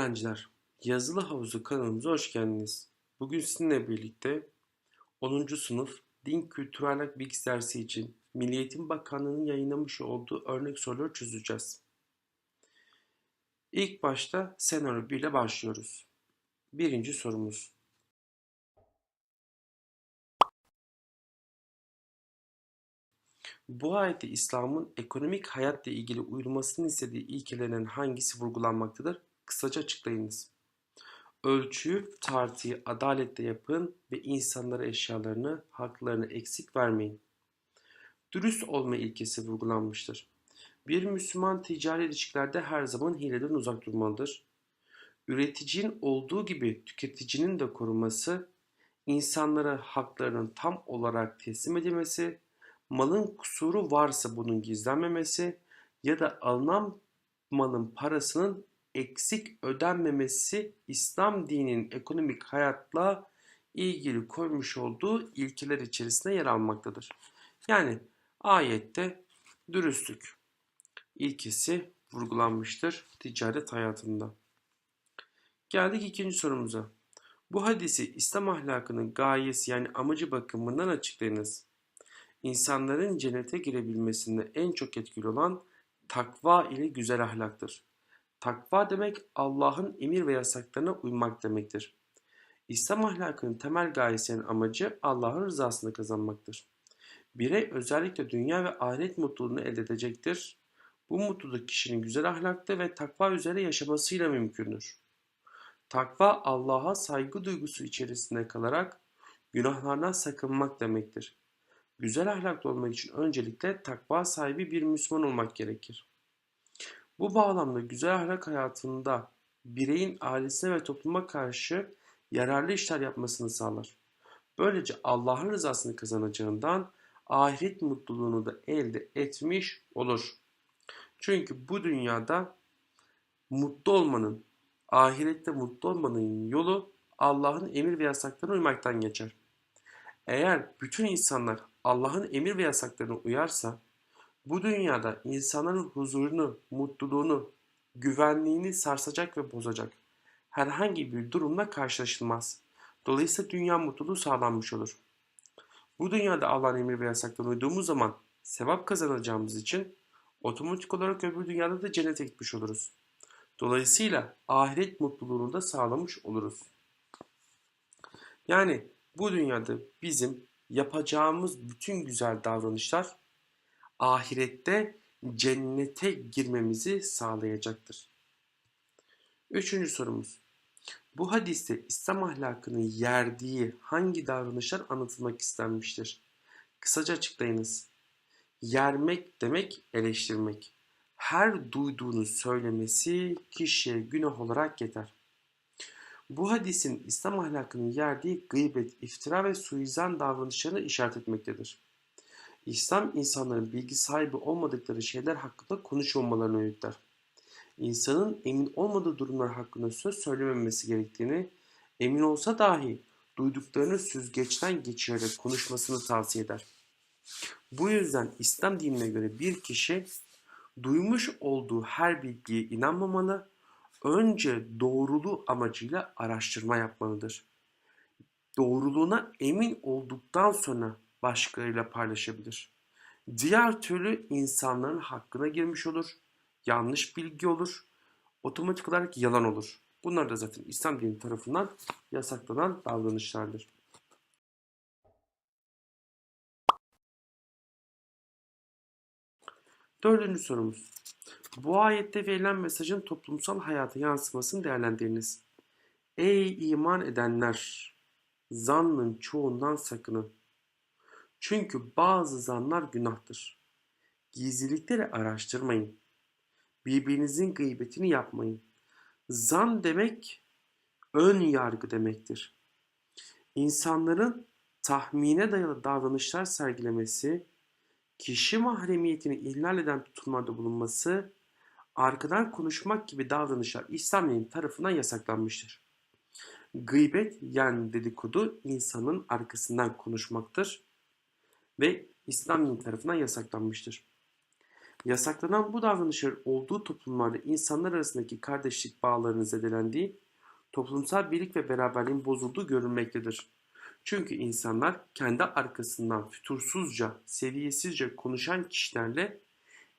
Öğrenciler, Yazılı Havuzu kanalımıza hoş geldiniz. Bugün sizinle birlikte 10. sınıf Din Kültür Ahlak Bilgisi dersi için Milli Eğitim Bakanlığı'nın yayınlamış olduğu örnek soruları çözeceğiz. İlk başta senaryo 1 ile başlıyoruz. Birinci sorumuz. Bu ayette İslam'ın ekonomik hayatla ilgili uyulmasını istediği ilkelerden hangisi vurgulanmaktadır? Kısaca açıklayınız. Ölçüyü, tartıyı adaletle yapın ve insanlara eşyalarını, haklarını eksik vermeyin. Dürüst olma ilkesi vurgulanmıştır. Bir Müslüman ticari ilişkilerde her zaman hileden uzak durmalıdır. Üreticinin olduğu gibi tüketicinin de korunması, insanlara haklarının tam olarak teslim edilmesi, malın kusuru varsa bunun gizlenmemesi ya da alınan malın parasının eksik ödenmemesi İslam dininin ekonomik hayatla ilgili koymuş olduğu ilkeler içerisinde yer almaktadır. Yani ayette dürüstlük ilkesi vurgulanmıştır ticaret hayatında. Geldik ikinci sorumuza. Bu hadisi İslam ahlakının gayesi yani amacı bakımından açıklayınız. İnsanların cennete girebilmesinde en çok etkili olan takva ile güzel ahlaktır. Takva demek Allah'ın emir ve yasaklarına uymak demektir. İslam ahlakının temel gayesinin amacı Allah'ın rızasını kazanmaktır. Birey özellikle dünya ve ahiret mutluluğunu elde edecektir. Bu mutluluk kişinin güzel ahlakta ve takva üzere yaşamasıyla mümkündür. Takva Allah'a saygı duygusu içerisinde kalarak günahlardan sakınmak demektir. Güzel ahlaklı olmak için öncelikle takva sahibi bir Müslüman olmak gerekir. Bu bağlamda güzel ahlak hayatında bireyin ailesine ve topluma karşı yararlı işler yapmasını sağlar. Böylece Allah'ın rızasını kazanacağından ahiret mutluluğunu da elde etmiş olur. Çünkü bu dünyada mutlu olmanın, ahirette mutlu olmanın yolu Allah'ın emir ve yasaklarına uymaktan geçer. Eğer bütün insanlar Allah'ın emir ve yasaklarına uyarsa bu dünyada insanların huzurunu, mutluluğunu, güvenliğini sarsacak ve bozacak herhangi bir durumla karşılaşılmaz. Dolayısıyla dünya mutluluğu sağlanmış olur. Bu dünyada Allah'ın emir ve yasaklarına uyduğumuz zaman sevap kazanacağımız için otomatik olarak öbür dünyada da cennete gitmiş oluruz. Dolayısıyla ahiret mutluluğunu da sağlamış oluruz. Yani bu dünyada bizim yapacağımız bütün güzel davranışlar ahirette cennete girmemizi sağlayacaktır. Üçüncü sorumuz. Bu hadiste İslam ahlakının yerdiği hangi davranışlar anlatılmak istenmiştir? Kısaca açıklayınız. Yermek demek eleştirmek. Her duyduğunu söylemesi kişiye günah olarak yeter. Bu hadisin İslam ahlakının yerdiği gıybet, iftira ve suizan davranışlarını işaret etmektedir. İslam insanların bilgi sahibi olmadıkları şeyler hakkında konuşmamalarını öğütler. İnsanın emin olmadığı durumlar hakkında söz söylememesi gerektiğini, emin olsa dahi duyduklarını süzgeçten geçirerek konuşmasını tavsiye eder. Bu yüzden İslam dinine göre bir kişi duymuş olduğu her bilgiye inanmamalı, önce doğruluğu amacıyla araştırma yapmalıdır. Doğruluğuna emin olduktan sonra başkalarıyla paylaşabilir. Diğer türlü insanların hakkına girmiş olur, yanlış bilgi olur, otomatik olarak yalan olur. Bunlar da zaten İslam dini tarafından yasaklanan davranışlardır. Dördüncü sorumuz. Bu ayette verilen mesajın toplumsal hayata yansımasını değerlendiriniz. Ey iman edenler! Zannın çoğundan sakının. Çünkü bazı zanlar günahtır. Gizlilikleri araştırmayın. Birbirinizin gıybetini yapmayın. Zan demek ön yargı demektir. İnsanların tahmine dayalı davranışlar sergilemesi, kişi mahremiyetini ihlal eden tutumlarda bulunması, arkadan konuşmak gibi davranışlar İslam tarafından yasaklanmıştır. Gıybet yani dedikodu insanın arkasından konuşmaktır ve İslam din tarafından yasaklanmıştır. Yasaklanan bu davranışların olduğu toplumlarda insanlar arasındaki kardeşlik bağlarının zedelendiği, toplumsal birlik ve beraberliğin bozulduğu görülmektedir. Çünkü insanlar kendi arkasından fütursuzca, seviyesizce konuşan kişilerle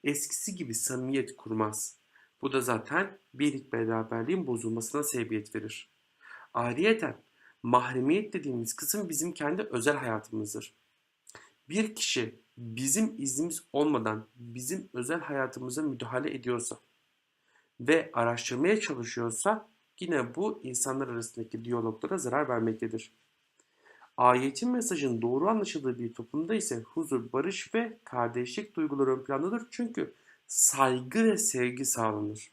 eskisi gibi samimiyet kurmaz. Bu da zaten birlik beraberliğin bozulmasına sebebiyet verir. Ayrıyeten mahremiyet dediğimiz kısım bizim kendi özel hayatımızdır. Bir kişi bizim iznimiz olmadan bizim özel hayatımıza müdahale ediyorsa ve araştırmaya çalışıyorsa yine bu insanlar arasındaki diyaloglara zarar vermektedir. Ayetin mesajının doğru anlaşıldığı bir toplumda ise huzur, barış ve kardeşlik duyguları ön plandadır. Çünkü saygı ve sevgi sağlanır.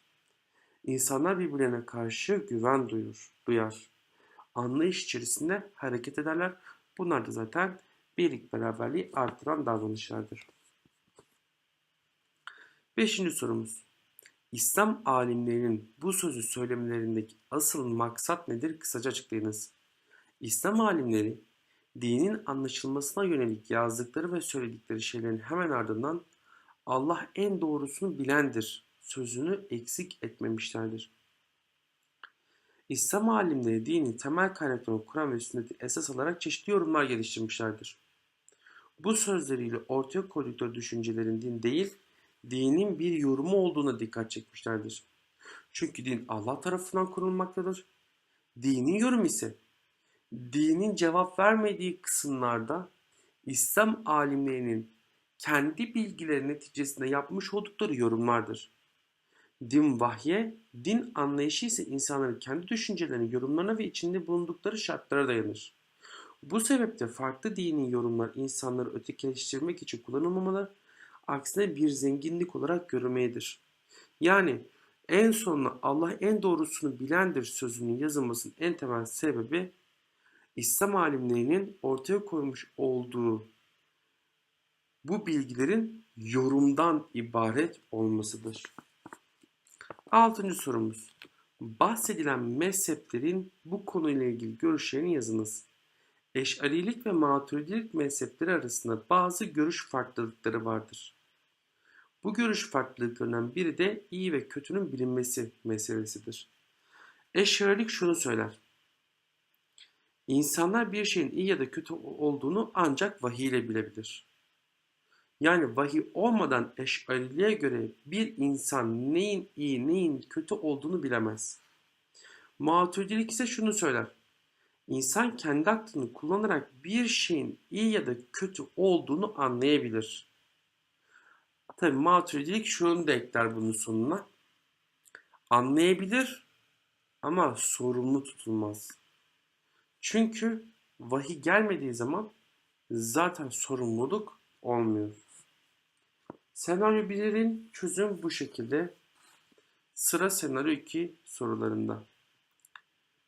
İnsanlar birbirlerine karşı güven duyur, duyar. Anlayış içerisinde hareket ederler. Bunlar da zaten birlik beraberliği artıran davranışlardır. Beşinci sorumuz. İslam alimlerinin bu sözü söylemelerindeki asıl maksat nedir? Kısaca açıklayınız. İslam alimleri dinin anlaşılmasına yönelik yazdıkları ve söyledikleri şeylerin hemen ardından Allah en doğrusunu bilendir sözünü eksik etmemişlerdir. İslam alimleri dinin temel kaynaklarını Kur'an ve sünneti esas alarak çeşitli yorumlar geliştirmişlerdir. Bu sözleriyle ortaya koydukları düşüncelerin din değil, dinin bir yorumu olduğuna dikkat çekmişlerdir. Çünkü din Allah tarafından kurulmaktadır. Dinin yorum ise dinin cevap vermediği kısımlarda İslam alimlerinin kendi bilgileri neticesinde yapmış oldukları yorumlardır. Din vahye, din anlayışı ise insanların kendi düşüncelerini, yorumlarına ve içinde bulundukları şartlara dayanır. Bu sebeple farklı dini yorumlar insanları ötekileştirmek için kullanılmamalı, aksine bir zenginlik olarak görülmelidir. Yani en sonunda Allah en doğrusunu bilendir sözünün yazılmasının en temel sebebi İslam alimlerinin ortaya koymuş olduğu bu bilgilerin yorumdan ibaret olmasıdır. Altıncı sorumuz. Bahsedilen mezheplerin bu konuyla ilgili görüşlerini yazınız. Eş'arilik ve maturidilik mezhepleri arasında bazı görüş farklılıkları vardır. Bu görüş farklılıklarından biri de iyi ve kötünün bilinmesi meselesidir. Eş'arilik şunu söyler. İnsanlar bir şeyin iyi ya da kötü olduğunu ancak vahiy ile bilebilir. Yani vahiy olmadan eşariliğe göre bir insan neyin iyi neyin kötü olduğunu bilemez. Maturidilik ise şunu söyler. İnsan kendi aklını kullanarak bir şeyin iyi ya da kötü olduğunu anlayabilir. Tabi maturidilik şunu da ekler bunun sonuna. Anlayabilir ama sorumlu tutulmaz. Çünkü vahiy gelmediği zaman zaten sorumluluk olmuyor. Senaryo 1'in çözüm bu şekilde. Sıra senaryo 2 sorularında.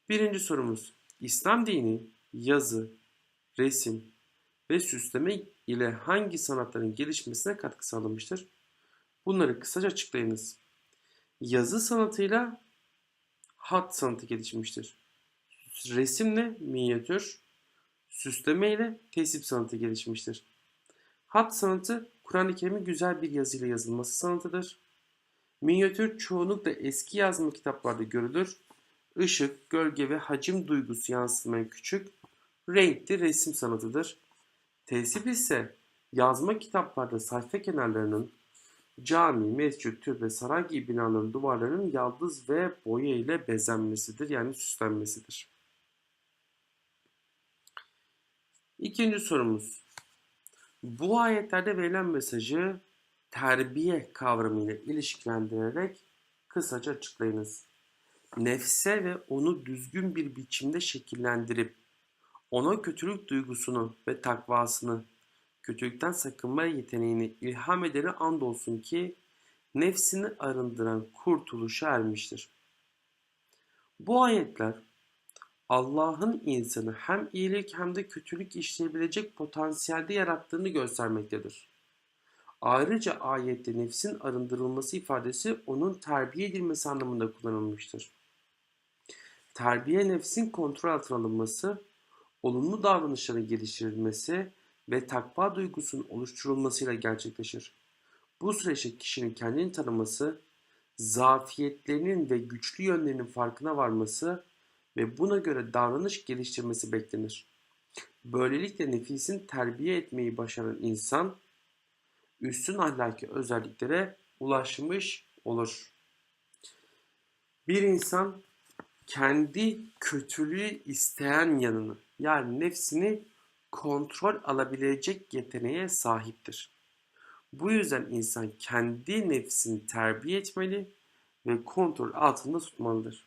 Birinci sorumuz. İslam dini yazı, resim ve süsleme ile hangi sanatların gelişmesine katkı sağlamıştır? Bunları kısaca açıklayınız. Yazı sanatıyla hat sanatı gelişmiştir. Resimle minyatür, süsleme ile tesip sanatı gelişmiştir. Hat sanatı Kur'an-ı Kerim'in güzel bir yazıyla yazılması sanatıdır. Minyatür çoğunlukla eski yazma kitaplarda görülür. Işık, gölge ve hacim duygusu yansıtmayan küçük, renkli resim sanatıdır. Tesip ise yazma kitaplarda sayfa kenarlarının cami, mescit, türbe, saray gibi binaların duvarlarının yaldız ve boya ile bezenmesidir yani süslenmesidir. İkinci sorumuz. Bu ayetlerde verilen mesajı terbiye kavramıyla ilişkilendirerek kısaca açıklayınız. Nefse ve onu düzgün bir biçimde şekillendirip ona kötülük duygusunu ve takvasını, kötülükten sakınma yeteneğini ilham edene andolsun ki nefsini arındıran kurtuluşa ermiştir. Bu ayetler Allah'ın insanı hem iyilik hem de kötülük işleyebilecek potansiyelde yarattığını göstermektedir. Ayrıca ayette nefsin arındırılması ifadesi onun terbiye edilmesi anlamında kullanılmıştır. Terbiye nefsin kontrol altına alınması, olumlu davranışların geliştirilmesi ve takva duygusunun oluşturulmasıyla gerçekleşir. Bu süreçte kişinin kendini tanıması, zafiyetlerinin ve güçlü yönlerinin farkına varması ve buna göre davranış geliştirmesi beklenir. Böylelikle nefisini terbiye etmeyi başaran insan üstün ahlaki özelliklere ulaşmış olur. Bir insan kendi kötülüğü isteyen yanını yani nefsini kontrol alabilecek yeteneğe sahiptir. Bu yüzden insan kendi nefsini terbiye etmeli ve kontrol altında tutmalıdır.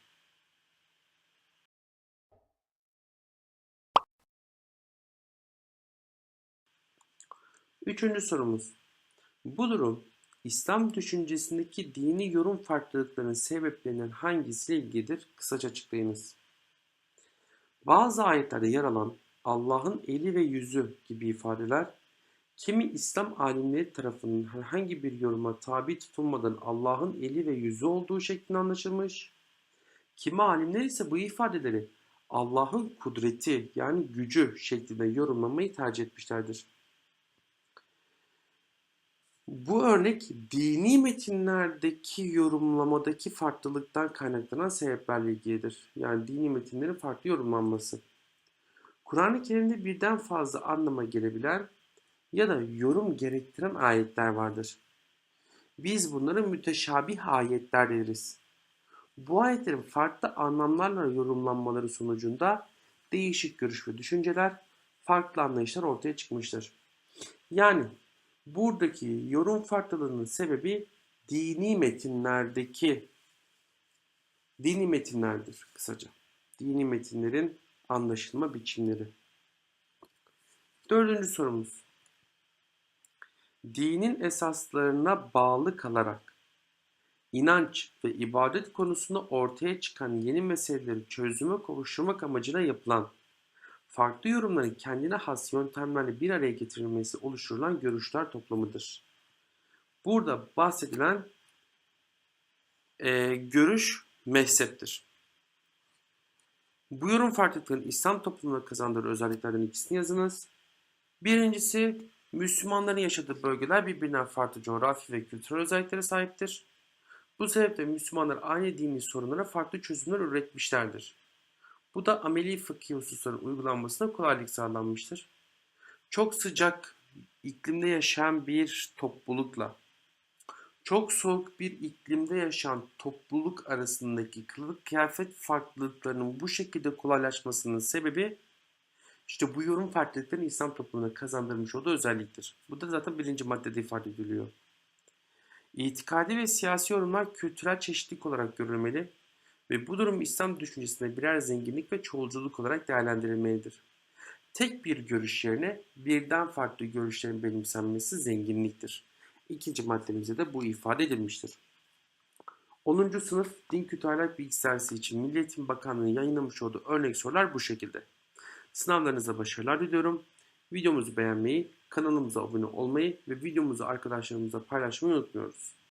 Üçüncü sorumuz. Bu durum İslam düşüncesindeki dini yorum farklılıklarının sebeplerinden hangisiyle ilgilidir? Kısaca açıklayınız. Bazı ayetlerde yer alan Allah'ın eli ve yüzü gibi ifadeler kimi İslam alimleri tarafından herhangi bir yoruma tabi tutulmadan Allah'ın eli ve yüzü olduğu şeklinde anlaşılmış. Kimi alimler ise bu ifadeleri Allah'ın kudreti yani gücü şeklinde yorumlamayı tercih etmişlerdir. Bu örnek dini metinlerdeki yorumlamadaki farklılıktan kaynaklanan sebeplerle ilgilidir. Yani dini metinlerin farklı yorumlanması. Kur'an-ı Kerim'de birden fazla anlama gelebilen ya da yorum gerektiren ayetler vardır. Biz bunları müteşabih ayetler deriz. Bu ayetlerin farklı anlamlarla yorumlanmaları sonucunda değişik görüş ve düşünceler, farklı anlayışlar ortaya çıkmıştır. Yani buradaki yorum farklılığının sebebi dini metinlerdeki dini metinlerdir kısaca. Dini metinlerin anlaşılma biçimleri. Dördüncü sorumuz. Dinin esaslarına bağlı kalarak inanç ve ibadet konusunda ortaya çıkan yeni meseleleri çözüme kavuşturmak amacıyla yapılan farklı yorumların kendine has yöntemlerle bir araya getirilmesi oluşturulan görüşler toplamıdır. Burada bahsedilen e, görüş mezheptir. Bu yorum farklılıkların İslam toplumuna kazandığı özelliklerden ikisini yazınız. Birincisi Müslümanların yaşadığı bölgeler birbirinden farklı coğrafi ve kültürel özelliklere sahiptir. Bu sebeple Müslümanlar aynı dini sorunlara farklı çözümler üretmişlerdir. Bu da ameli fıkhi hususların uygulanmasına kolaylık sağlanmıştır. Çok sıcak iklimde yaşayan bir toplulukla çok soğuk bir iklimde yaşayan topluluk arasındaki kılık kıyafet farklılıklarının bu şekilde kolaylaşmasının sebebi işte bu yorum farklılıklarının İslam toplumuna kazandırmış olduğu özelliktir. Bu da zaten birinci maddede ifade ediliyor. İtikadi ve siyasi yorumlar kültürel çeşitlilik olarak görülmeli ve bu durum İslam düşüncesinde birer zenginlik ve çoğulculuk olarak değerlendirilmelidir. Tek bir görüş yerine birden farklı görüşlerin benimsenmesi zenginliktir. İkinci maddemizde de bu ifade edilmiştir. 10. sınıf din bilgisi dersi için Milli Eğitim Bakanlığı'nın yayınlamış olduğu örnek sorular bu şekilde. Sınavlarınıza başarılar diliyorum. Videomuzu beğenmeyi, kanalımıza abone olmayı ve videomuzu arkadaşlarımızla paylaşmayı unutmuyoruz.